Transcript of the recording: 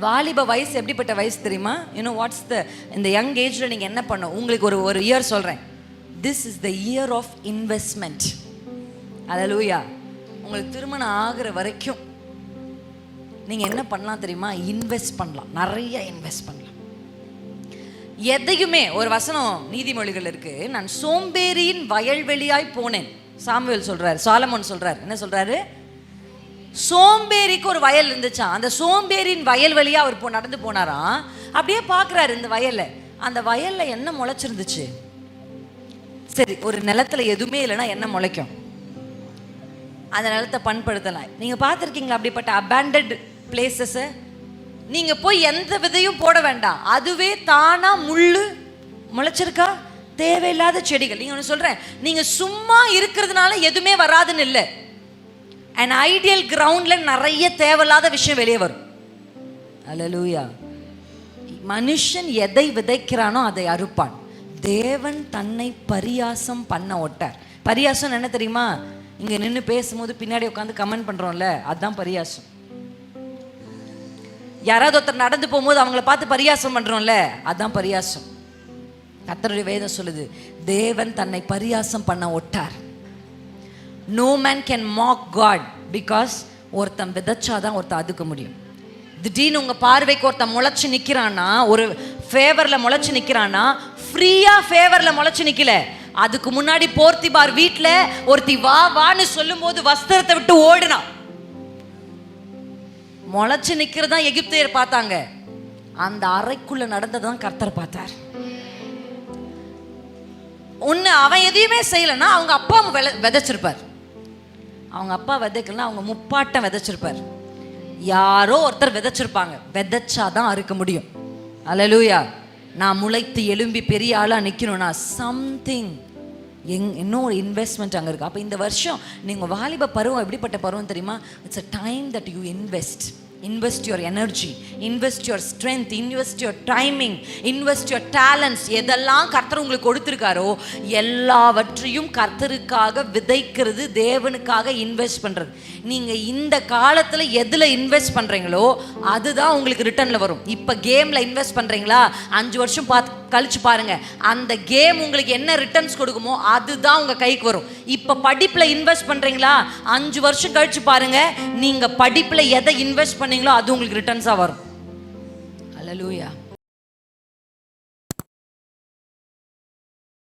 வாலிப வயசு எப்படிப்பட்ட வயசு தெரியுமா? யூனோ வாட்ஸ் த இந்த யங் ஏஜில் நீங்கள் என்ன பண்ணும் உங்களுக்கு ஒரு ஒரு இயர் சொல்கிறேன் this is the year of investment அலலூயா உங்களுக்கு திருமணம் ஆகிற வரைக்கும் நீங்கள் என்ன பண்ணலாம் தெரியுமா? இன்வெஸ்ட் பண்ணலாம். நிறைய இன்வெஸ்ட் பண்ணலாம். எதையுமே ஒரு வசனம் நீதிமொழிகள் இருக்கு. நான் சோம்பேறியின் வயல்வெளியாய் போனேன். சாமுவேல் சொல்றாரு சாலமோன் சொல்றாரு. என்ன சொல்றாரு? சோம்பேறிக்கு ஒரு வயல் இருந்துச்சாம். அந்த சோம்பேறியின் வயல் வழியாக அவர் போ நடந்து போனாராம். அப்படியே பார்க்குறாரு இந்த வயலில். அந்த வயலில் என்ன முளைச்சிருந்துச்சு? சரி ஒரு நிலத்துல எதுவுமே இல்லைன்னா என்ன முளைக்கும்? அந்த நிலத்தை பண்படுத்தலாம். நீங்கள் பார்த்துருக்கீங்களா அப்படிப்பட்ட அபேண்டட் பிளேசஸை நீங்கள் போய் எந்த விதையும் போட வேண்டாம். அதுவே தானாக முள் முளைச்சிருக்கா? தேவையில்லாத செடிகள். நீங்கள் ஒன்று சொல்கிறேன் நீங்கள் சும்மா இருக்கிறதுனால எதுவுமே வராதுன்னு இல்லை. அண்ட் ஐடியல் கிரவுண்டில் நிறைய தேவையில்லாத விஷயம் வெளியே வரும். அலலூயா மனுஷன் எதை விதைக்கிறானோ அதை அறுப்பான். தேவன் தன்னை பரியாசம் பண்ண ஒட்டார். பரியாசம் என்ன தெரியுமா? இங்கே நின்று பேசும்போது பின்னாடி உட்காந்து கமெண்ட் பண்ணுறோம்ல அதுதான் பரியாசம். யாராவது ஒருத்தர் நடந்து போகும்போது அவங்கள பார்த்து பரியாசம் பண்ணுறோம்ல அதுதான் பரியாசம். கத்தருடைய வேதம் சொல்லுது தேவன் தன்னை பரியாசம் பண்ண ஒட்டார். No man can mock God because ஒருத்தன் விதைச்சாதான் ஒருத்தன் அதுக்க முடியும். திடீர்னு உங்கள் பார்வைக்கு ஒருத்தன் முளைச்சி நிற்கிறான்னா ஒரு ஃபேவரில் முளைச்சி நிற்கிறான்னா ஃப்ரீயாக ஃபேவரில் முளைச்சி நிற்கல அதுக்கு முன்னாடி போர்த்திபார் வீட்டில் ஒருத்தி வா வான்னு சொல்லும்போது வஸ்திரத்தை விட்டு ஓடுனா. முளைச்சி நிற்கிறது தான் எகிப்தியர் பார்த்தாங்க. அந்த அறைக்குள்ள நடந்ததான் கர்த்தர் பார்த்தார். ஒன்று அவன் எதையுமே செய்யலைன்னா அவங்க அப்பா விதைச்சிருப்பார். அவங்க அப்பா விதைக்கலாம் அவங்க முப்பாட்டம் விதைச்சிருப்பார். யாரோ ஒருத்தர் விதைச்சிருப்பாங்க. விதைச்சாதான் அறுக்க முடியும். அலலூயா நான் முளைத்து எலும்பி பெரிய ஆளாக நிற்கணும்னா சம்திங் எங் இன்னும் ஒரு இன்வெஸ்ட்மெண்ட் அங்கே இருக்குது அப்போ இந்த வருஷம் நீங்கள் வாலிப பருவம் எப்படிப்பட்ட பருவம் தெரியுமா? It's a time that you invest invest your energy invest your strength invest your timing invest your talents எதெல்லாம் கர்த்தர் உங்களுக்கு கொடுத்துருக்காரோ எல்லாவற்றையும் கர்த்தருக்காக விதைக்கிறது தேவனுக்காக இன்வெஸ்ட் பண்ணுறது நீங்கள் இந்த காலத்தில் எதில் இன்வெஸ்ட் பண்ணுறீங்களோ அதுதான் உங்களுக்கு ரிட்டர்னில் வரும். இப்போ கேமில் இன்வெஸ்ட் பண்ணுறீங்களா அஞ்சு வருஷம் பார்த்து கழிச்சு பாருங்க. அந்த கேம் உங்களுக்கு என்ன ரிட்டர்ன்ஸ் கொடுக்குமோ அதுதான் உங்க கைக்கு வரும். இப்போ படிப்புல இன்வெஸ்ட் பண்றீங்களா? அஞ்சு வருஷம் கழிச்சு பாருங்க. நீங்க படிப்புல எதை இன்வெஸ்ட் பண்ணீங்களோ அது உங்களுக்கு ரிட்டர்ன்ஸா வரும். அலலூயா